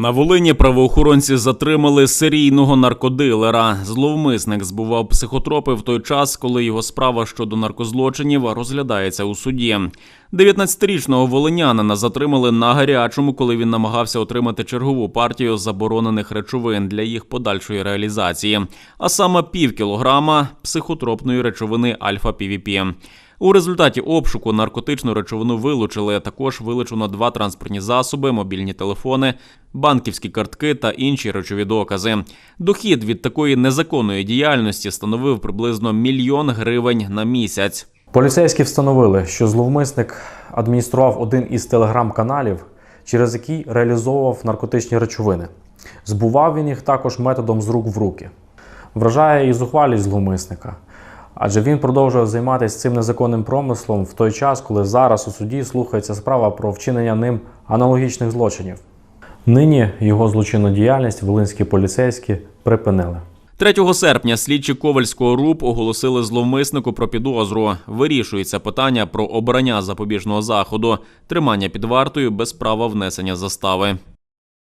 На Волині правоохоронці затримали серійного наркодилера. Зловмисник збував психотропи в той час, коли його справа щодо наркозлочинів розглядається у суді. 19-річного волинянина затримали на гарячому, коли він намагався отримати чергову партію заборонених речовин для їх подальшої реалізації, а саме пів кілограма психотропної речовини альфа-півіпі. У результаті обшуку наркотичну речовину вилучили. Також вилучено два транспортні засоби, мобільні телефони, банківські картки та інші речові докази. Дохід від такої незаконної діяльності становив приблизно мільйон гривень на місяць. Поліцейські встановили, що зловмисник адміністрував один із телеграм-каналів, через який реалізовував наркотичні речовини. Збував він їх також методом з рук в руки. Вражає і зухвалість зловмисника, адже він продовжує займатися цим незаконним промислом в той час, коли зараз у суді слухається справа про вчинення ним аналогічних злочинів. Нині його злочинну діяльність волинські поліцейські припинили. 3 серпня слідчі Ковальського РУП оголосили зловмиснику про підозру. Вирішується питання про обрання запобіжного заходу, тримання під вартою без права внесення застави.